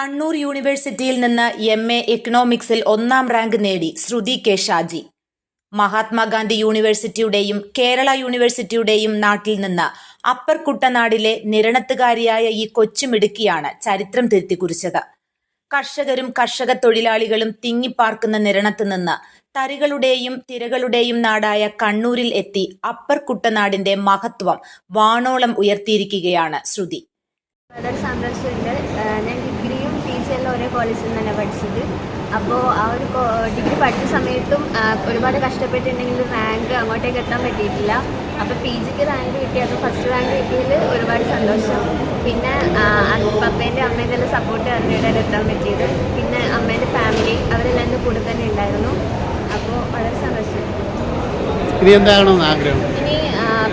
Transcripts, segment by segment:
കണ്ണൂർ യൂണിവേഴ്സിറ്റിയിൽ നിന്ന് M A എക്കണോമിക്സിൽ ഒന്നാം റാങ്ക് നേടി ശ്രുതി കെ ഷാജി. മഹാത്മാഗാന്ധി യൂണിവേഴ്സിറ്റിയുടെയും കേരള യൂണിവേഴ്സിറ്റിയുടെയും നാട്ടിൽ നിന്ന് അപ്പർ കുട്ടനാടിലെ നിരണത്തുകാരിയായ ഈ കൊച്ചുമിടുക്കിയാണ് ചരിത്രം തിരുത്തിക്കുറിച്ചത്. കർഷകരും കർഷക തൊഴിലാളികളും തിങ്ങിപ്പാർക്കുന്ന നിരണത്ത് നിന്ന് തരികളുടെയും തിരകളുടെയും നാടായ കണ്ണൂരിൽ എത്തി അപ്പർ കുട്ടനാടിന്റെ മഹത്വം വാണോളം ഉയർത്തിയിരിക്കുകയാണ് ശ്രുതി. ഞാൻ ഡിഗ്രിയും പി ജി എല്ലാം ഒരേ കോളേജിൽ തന്നെ പഠിച്ചത്. അപ്പോൾ ആ ഒരു ഡിഗ്രി പഠിച്ച സമയത്തും ഒരുപാട് കഷ്ടപ്പെട്ടിട്ടുണ്ടെങ്കിൽ റാങ്ക് അങ്ങോട്ടേക്ക് എത്താൻ പറ്റിയിട്ടില്ല. അപ്പോൾ പി ജിക്ക് റാങ്ക് കിട്ടി. അപ്പോൾ ഫസ്റ്റ് റാങ്ക് കിട്ടിയതിൽ ഒരുപാട് സന്തോഷം. പിന്നെ പപ്പേന്റെ അമ്മേന്റെ എല്ലാം സപ്പോർട്ട് അറിഞ്ഞിട്ടാണ് എത്താൻ പറ്റിയത്. പിന്നെ അമ്മേന്റെ ഫാമിലി അവരെല്ലാം എന്റെ കൂടെ തന്നെ ഉണ്ടായിരുന്നു. അപ്പോൾ വളരെ സന്തോഷം. ഇനി ആഗ്രഹം? ഇനി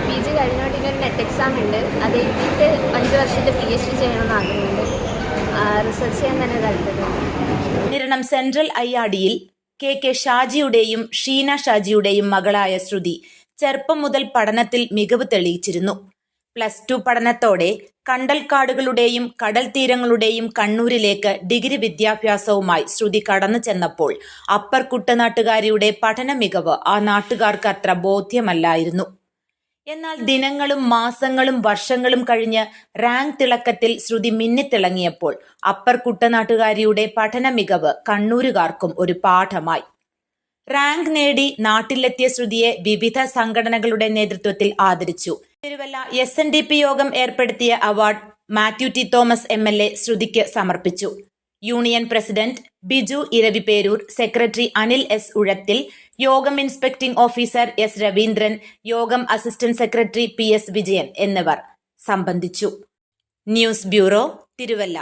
പി ജി കഴിഞ്ഞോണ്ട് ഇനി ഒരു നെറ്റ് എക്സാം ഉണ്ട്. അത് എഴുതിയിട്ട് അഞ്ച് വർഷത്തെ പി എച്ച് ഡി ചെയ്യണമെന്ന് ആഗ്രഹമുണ്ട്. റിസർച്ച് ചെയ്യാൻ തന്നെ താല്പര്യം നിരണം സെൻട്രൽ അയ്യാടിയിൽ കെ കെ ഷാജിയുടെയും ഷീന ഷാജിയുടെയും മകളായ ശ്രുതി ചെറുപ്പം മുതൽ പഠനത്തിൽ മികവ് തെളിയിച്ചിരുന്നു. പ്ലസ് ടു പഠനത്തോടെ കണ്ടൽക്കാടുകളുടെയും കടൽ തീരങ്ങളുടെയും കണ്ണൂരിലേക്ക് ഡിഗ്രി വിദ്യാഭ്യാസവുമായി ശ്രുതി കടന്നു ചെന്നപ്പോൾ അപ്പർ കുട്ടനാട്ടുകാരിയുടെ പഠന മികവ് ആ നാട്ടുകാർക്ക് അത്ര ബോധ്യമല്ലായിരുന്നു. എന്നാൽ ദിനങ്ങളും മാസങ്ങളും വർഷങ്ങളും കഴിഞ്ഞ് റാങ്ക് തിളക്കത്തിൽ ശ്രുതി മിന്നിത്തിളങ്ങിയപ്പോൾ അപ്പർ കുട്ടനാട്ടുകാരിയുടെ പഠന മികവ് കണ്ണൂരുകാർക്കും ഒരു പാഠമായി. റാങ്ക് നേടി നാട്ടിലെത്തിയ ശ്രുതിയെ വിവിധ സംഘടനകളുടെ നേതൃത്വത്തിൽ ആദരിച്ചു. Thiruvalla S N D P Yogam ഏർപ്പെടുത്തിയ award Mathew T Thomas M L A ശ്രുതിക്ക് സമർപ്പിച്ചു. Union president Biju Eraviperoor secretary Anil S Uzhathil Yogam inspecting officer S Raveendran Yogam assistant secretary P S Vijayan എന്നിവർ സംബന്ധിച്ചു. News bureau Thiruvalla.